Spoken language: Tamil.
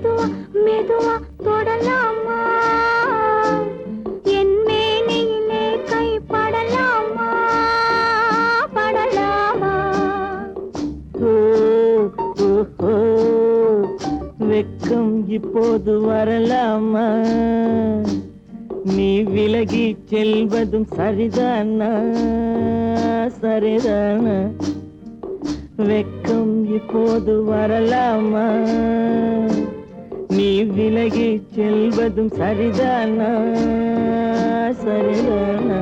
மெதுவா மெதுவா தொடலாமா? என் மேனியிலே கை படலாமா? படலாமா? வெக்கம் இப்போது வரலாமா? நீ விலகி செல்வதும் சரிதானா? சரிதானா? வெக்கம் இப்போது வரலாமா? விலகி செல்வதும் சரிதானா? சரிதானா?